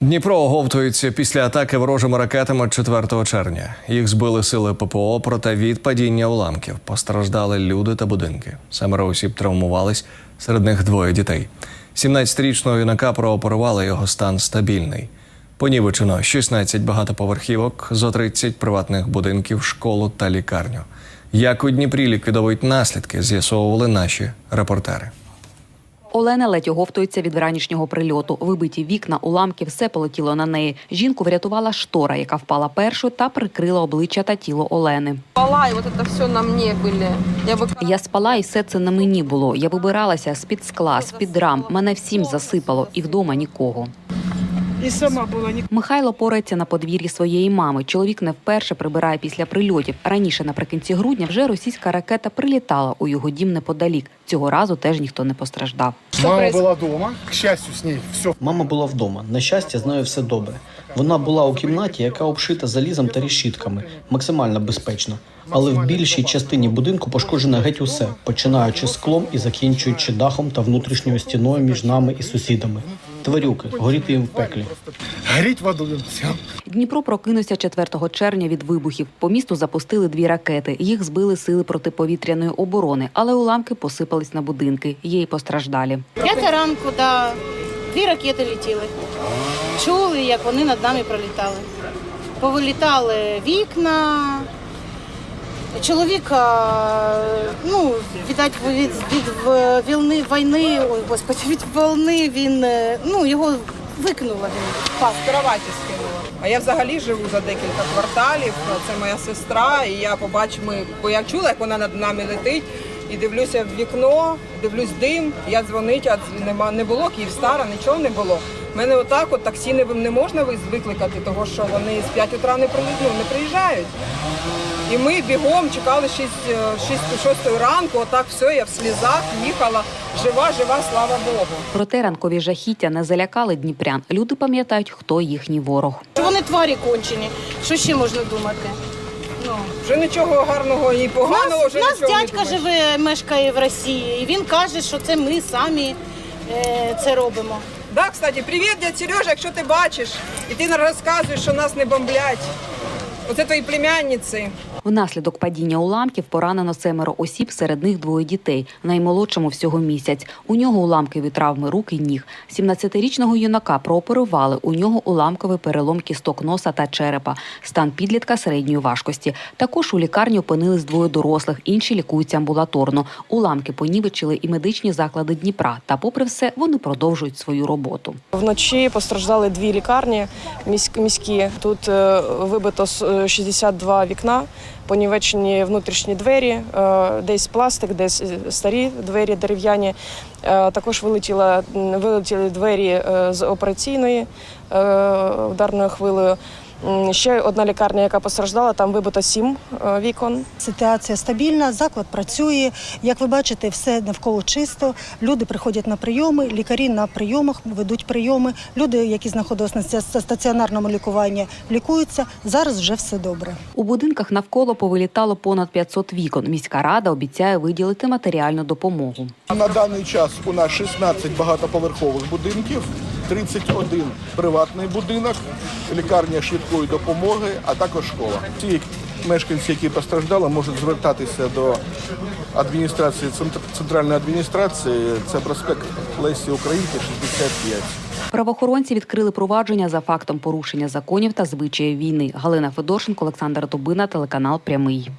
Дніпро оговтується після атаки ворожими ракетами 4 червня. Їх збили сили ППО, проте від падіння уламків постраждали люди та будинки. Семеро осіб травмувались, серед них двоє дітей. 17-річного юнака прооперували, його стан стабільний. Понівечено 16 багатоповерхівок, зо 30 приватних будинків, школу та лікарню. Як у Дніпрі ліквідовують наслідки, з'ясовували наші репортери. Олена ледь оговтується від вранішнього прильоту. Вибиті вікна, уламки, все полетіло на неї. Жінку врятувала штора, яка впала першою та прикрила обличчя та тіло Олени. спала, и вот это все на мне были. Я бы Я спала, і все це на мені було. Я вибиралася з під скла, з під рам. Мене всім засипало, і вдома нікого. І сама була ні. Михайло порається на подвір'ї своєї мами. Чоловік не вперше прибирає після прильотів. Раніше, наприкінці грудня, вже російська ракета прилітала у його дім неподалік. Цього разу теж ніхто не постраждав. Мама была дома, к счастью, с ней все Мама була вдома. На щастя, з нею все добре. Вона була у кімнаті, яка обшита залізом та решітками, максимально безпечно. Але в більшій частині будинку пошкоджено геть усе, починаючи з склом і закінчуючи дахом та внутрішньою стіною між нами і сусідами. Тварюки, горіти їм в пеклі. гореть в аду. Дніпро прокинувся 4 червня від вибухів. По місту запустили дві ракети. Їх збили сили протиповітряної оборони, але уламки посипались на будинки. Є й постраждалі. П'ята ранку, да, дві ракети летіли. Чули, як вони над нами пролітали. Повилітали вікна. Чоловіка, ну, віддать від, від війни, війни, ой, господи, від волни він, е, ну, його викинуло він. впав. кроваті скинула. А я взагалі живу за декілька кварталів. Це моя сестра, і я побачив, ми, бо я чула, як вона над нами летить. І дивлюся в вікно, дивлюсь дим. Я дзвонить, а нема не було Київстара, нічого не було. Мене отак, от таксі не, не можна викликати, тому що вони з 5 утра не ну, не приїжджають. І ми бігом чекали 6, 6, 6 ранку, отак все, я в слізах їхала, жива, жива, слава Богу. Проте ранкові жахіття не залякали дніпрян. Люди пам'ятають, хто їхній ворог. Що Вони тварі кончені. Що ще можна думати? Ну. Вже нічого гарного і поганого нас, вже нас нічого дядька не живе, мешкає в Росії, і він каже, що це ми самі е, це робимо. Да, кстати, привіт, дядь Сережа, якщо ти бачиш, і ти нам розказуєш, що нас не бомблять. Оце твої племянниці. Внаслідок падіння уламків поранено семеро осіб, серед них двоє дітей. Наймолодшому всього місяць. У нього уламки від травми рук і ніг. 17-річного юнака прооперували. У нього уламковий перелом кісток носа та черепа. Стан підлітка середньої важкості. Також у лікарні опинились двоє дорослих, інші лікуються амбулаторно. Уламки понівечили і медичні заклади Дніпра. Та, попри все, вони продовжують свою роботу. Вночі постраждали дві лікарні міськ- міські. Тут е, вибито е, 62 вікна, понівечені внутрішні двері, е, десь пластик, десь е, старі двері дерев'яні. Е, Також вилетіла, м, вилетіли двері з операційної ударною хвилею. Ще одна лікарня, яка постраждала, там вибито сім е, вікон. Ситуація стабільна, заклад працює. Як ви бачите, все навколо чисто. Люди приходять на прийоми, лікарі на прийомах ведуть прийоми. Люди, які знаходились на стаціонарному лікуванні, лікуються. Зараз вже все добре. У будинках навколо повилітало понад 500 вікон. Міська рада обіцяє виділити матеріальну допомогу. На даний час у нас 16 багатоповерхових будинків, 31 приватний будинок, лікарня швидкої допомоги, а також школа. Ті мешканці, які постраждали, можуть звертатися до адміністрації центральної адміністрації. Це проспект Лесі Українки, 65. Правоохоронці відкрили провадження за фактом порушення законів та звичаїв війни. Галина Федорченко, Олександр Дубина, телеканал Прямий.